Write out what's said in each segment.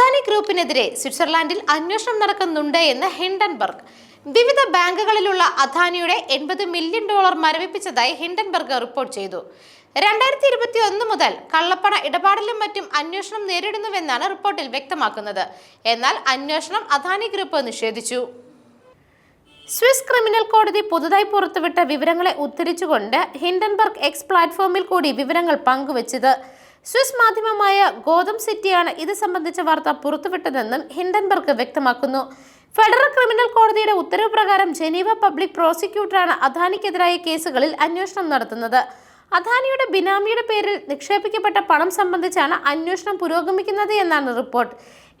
അദാനി ഗ്രൂപ്പിനെതിരെ സ്വിറ്റ്സർലാൻഡിൽ അന്വേഷണം നടക്കുന്നുണ്ട് എന്ന് ഹിൻഡൻബർഗ്. വിവിധ ബാങ്കുകളിലുള്ള അദാനിയുടെ എൺപത് മില്യൺ ഡോളർ മരവിപ്പിച്ചതായി ഹിൻഡൻബർഗ് റിപ്പോർട്ട് ചെയ്തു. രണ്ടായിരത്തി ഇരുപത്തി ഒന്ന് മുതൽ കള്ളപ്പണ ഇടപാടിലും മറ്റും അന്വേഷണം നേരിടുന്നുവെന്നാണ് റിപ്പോർട്ടിൽ വ്യക്തമാക്കുന്നത്. എന്നാൽ അന്വേഷണം അദാനി ഗ്രൂപ്പ് നിഷേധിച്ചു. സ്വിസ് ക്രിമിനൽ കോടതി പുതുതായി പുറത്തുവിട്ട വിവരങ്ങളെ ഉദ്ധരിച്ചുകൊണ്ട് ഹിൻഡൻബർഗ് എക്സ് പ്ലാറ്റ്ഫോമിൽ കൂടി വിവരങ്ങൾ പങ്കുവച്ചത്. സ്വിസ് മാധ്യമമായ ഗോതം സിറ്റിയാണ് ഇത് സംബന്ധിച്ച വാർത്ത പുറത്തുവിട്ടതെന്നും ഹിൻഡൻബർഗ് വ്യക്തമാക്കുന്നു. ഫെഡറൽ ക്രിമിനൽ കോടതിയുടെ ഉത്തരവ് പ്രകാരം ജനീവ പബ്ലിക് പ്രോസിക്യൂട്ടറാണ് അദാനിക്കെതിരായ കേസുകളിൽ അന്വേഷണം നടത്തുന്നത്. അദാനിയുടെ ബിനാമിയുടെ പേരിൽ നിക്ഷേപിക്കപ്പെട്ട പണം സംബന്ധിച്ചാണ് അന്വേഷണം പുരോഗമിക്കുന്നത് എന്നാണ് റിപ്പോർട്ട്.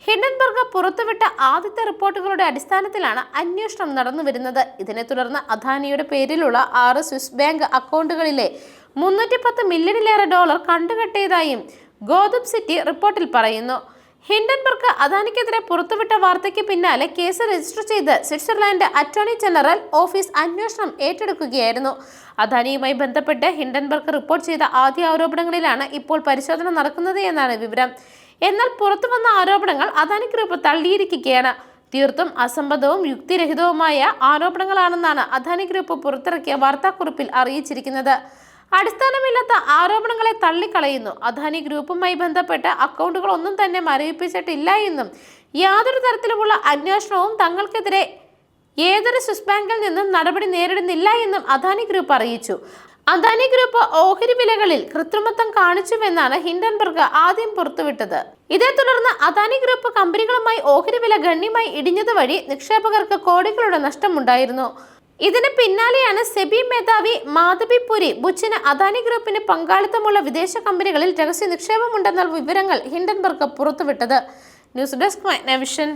ഹിഡൻബർഗ് പുറത്തുവിട്ട ആദ്യത്തെ റിപ്പോർട്ടുകളുടെ അടിസ്ഥാനത്തിലാണ് അന്വേഷണം നടന്നുവരുന്നത്. ഇതിനെ തുടർന്ന് അദാനിയുടെ പേരിലുള്ള ആറ് സ്വിസ് ബാങ്ക് അക്കൗണ്ടുകളിലെ മുന്നൂറ്റി പത്ത് മില്യണിലേറെ ഡോളർ കണ്ടുകെട്ടിയതായും ഗോതം സിറ്റി റിപ്പോർട്ടിൽ പറയുന്നു. ഹിൻഡൻബർഗ് അദാനിക്കെതിരെ പുറത്തുവിട്ട വാർത്തയ്ക്ക് പിന്നാലെ കേസ് രജിസ്റ്റർ ചെയ്ത് സ്വിറ്റ്സർലാൻഡ് അറ്റോർണി ജനറൽ ഓഫീസ് അന്വേഷണം ഏറ്റെടുക്കുകയായിരുന്നു. അദാനിയുമായി ബന്ധപ്പെട്ട് ഹിൻഡൻബർഗ് റിപ്പോർട്ട് ചെയ്ത ആദ്യ ആരോപണങ്ങളിലാണ് ഇപ്പോൾ പരിശോധന നടക്കുന്നത് എന്നാണ് വിവരം. എന്നാൽ പുറത്തു വന്ന ആരോപണങ്ങൾ അദാനി ഗ്രൂപ്പ് തള്ളിയിരിക്കുകയാണ്. തീർത്തും അസംബന്ധവും യുക്തിരഹിതവുമായ ആരോപണങ്ങളാണെന്നാണ് അദാനി ഗ്രൂപ്പ് പുറത്തിറക്കിയ വാർത്താക്കുറിപ്പിൽ അറിയിച്ചിരിക്കുന്നത്. അടിസ്ഥാനമില്ലാത്ത ആരോപണങ്ങളെ തള്ളിക്കളയുന്നു. അദാനി ഗ്രൂപ്പുമായി ബന്ധപ്പെട്ട് അക്കൗണ്ടുകൾ ഒന്നും തന്നെ മരവിപ്പിച്ചിട്ടില്ല എന്നും യാതൊരു തരത്തിലുമുള്ള അന്വേഷണവും തങ്ങൾക്കെതിരെ ഏതൊരു സ്വിസ് ബാങ്കിൽ നിന്നും നടപടി നേരിടുന്നില്ല എന്നും അദാനി ഗ്രൂപ്പ് അറിയിച്ചു. അദാനി ഗ്രൂപ്പ് ഓഹരി വിലകളിൽ കൃത്രിമത്വം കാണിച്ചുവെന്നാണ് ഹിൻഡൻബർഗ് ആദ്യം പുറത്തുവിട്ടത്. ഇതേ തുടർന്ന് അദാനി ഗ്രൂപ്പ് കമ്പനികളുമായി ഓഹരി വില ഗണ്യമായി ഇടിഞ്ഞതുവഴി നിക്ഷേപകർക്ക് കോടികളുടെ നഷ്ടമുണ്ടായിരുന്നു. ഇതിന് പിന്നാലെയാണ് സെബി മേധാവി മാധവി പുരി ബുച്ചിന് അദാനി ഗ്രൂപ്പിന് പങ്കാളിത്തമുള്ള വിദേശ കമ്പനികളിൽ രഹസ്യ നിക്ഷേപമുണ്ടെന്ന വിവരങ്ങൾ ഹിൻഡൻബർഗ് പുറത്തുവിട്ടത്. News desk vision